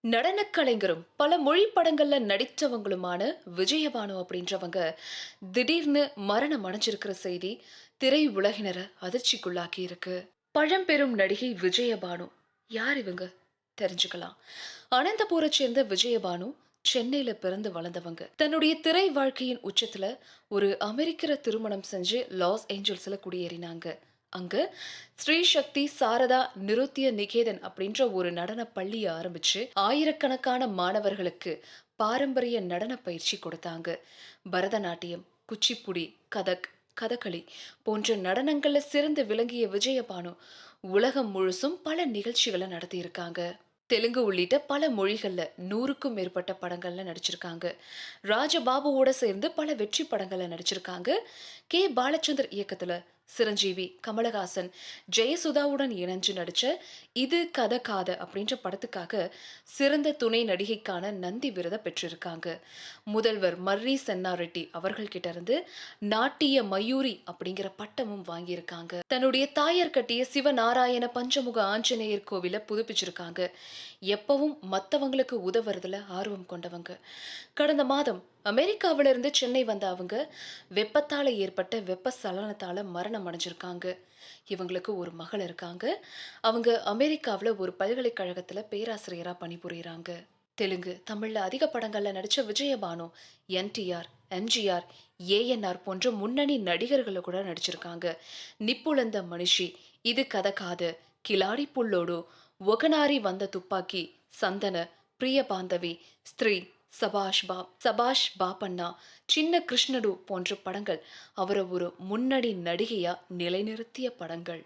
நடனக் கலைஞரும் பல மொழி படங்கள்ல நடித்தவங்களுமான விஜயபானு அப்படின்றவங்க திடீர்னு மரணம் அடைஞ்சிருக்கிற செய்தி திரை உலகினரை அதிர்ச்சிக்குள்ளாக்கி இருக்கு. பழம்பெரும் நடிகை விஜயபானு. யார் இவங்க? தெரிஞ்சுக்கலாம். அனந்தபுரை சேர்ந்த விஜயபானு சென்னையில பிறந்து வளர்ந்தவங்க. தன்னுடைய திரை வாழ்க்கையின் உச்சத்துல ஒரு அமெரிக்கரை திருமணம் செஞ்சு லாஸ் ஏஞ்சல்ஸ்ல குடியேறினாங்க. அங்க ஸ்ரீ சக்தி சாரதா நிருத்திய நிகேதன் அப்படின்ற ஒரு நடன பள்ளியை ஆரம்பிச்சு ஆயிரக்கணக்கான மாணவர்களுக்கு பாரம்பரிய நடன பயிற்சி கொடுத்தாங்க. பரதநாட்டியம் குச்சிப்புடி கதக் கதகளி போன்ற நடனங்களில் சிறந்து விளங்கிய விஜயபானு உலகம் முழுசும் பல நிகழ்ச்சிகளை நடத்தியிருக்காங்க. தெலுங்கு உள்ளிட்ட பல மொழிகளில் நூறுக்கும் மேற்பட்ட படங்கள்ல நடிச்சிருக்காங்க. ராஜபாபுவோட சேர்ந்து பல வெற்றி படங்களில் நடிச்சிருக்காங்க. கே. பாலச்சந்தர் இயக்கத்தில் சிரஞ்சீவி கமலஹாசன் ஜெயசுதாவுடன் இணைஞ்சு நடிச்ச இது கத காத அப்படின்ற படத்துக்காக சிறந்த துணை நடிகைக்கான நந்தி விருதை பெற்றிருக்காங்க. முதல்வர் மர்ரி சென்னாரெட்டி அவர்கள்கிட்ட இருந்து நாட்டிய மயூரி அப்படிங்கிற பட்டமும் வாங்கியிருக்காங்க. தன்னுடைய தாயார் கட்டிய சிவநாராயண பஞ்சமுக ஆஞ்சநேயர் கோவில புதுப்பிச்சிருக்காங்க. எப்பவும் மத்தவங்களுக்கு உதவுறதுல ஆர்வம் கொண்டவங்க. கடந்த மாதம் அமெரிக்காவிலிருந்து சென்னை வந்த அவங்க வெப்பத்தால ஏற்பட்ட வெப்ப சலனத்தால மரணம் அடைஞ்சிருக்காங்க. இவங்களுக்கு ஒரு மகள் இருக்காங்க. அவங்க அமெரிக்காவில் ஒரு பல்கலைக்கழகத்துல பேராசிரியரா பணிபுரியுறாங்க. தெலுங்கு தமிழ்ல அதிக படங்கள்ல நடிச்ச விஜயபானு என்டிஆர் எம்ஜிஆர் ஏஎன்ஆர் போன்ற முன்னணி நடிகர்களை கூட நடிச்சிருக்காங்க. நிப்புலந்த மனுஷி இது கதை காது கிலாடி புல்லோடு ஒகனாரி வந்த துப்பாக்கி சந்தன பிரிய பாந்தவி ஸ்திரீ சபாஷ் பாப் சபாஷ் பாப்பண்ணா சின்ன கிருஷ்ணடு போன்ற படங்கள். அவரை ஒரு முன்னணி நடிகையா நிலைநிறுத்திய படங்கள்.